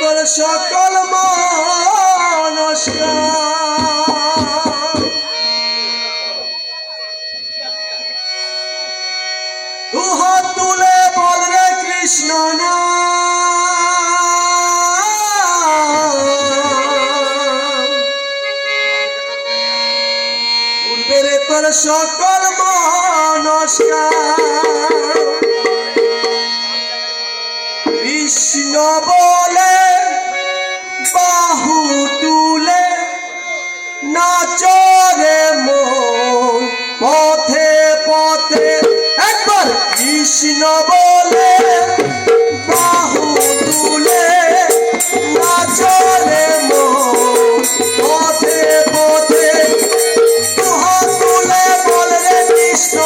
তোর সকল দুহাত তুলে বল রে কৃষ্ণ নাম। পূর্বের তোর সকল মনস্কার কৃষ্ণ বলে, বাহু তুলে নাচরে মন পথে পথে। একবার কৃষ্ণ বলে, বাহু তুলে নাচরে মন পথে পথে। তুলে বলে কৃষ্ণ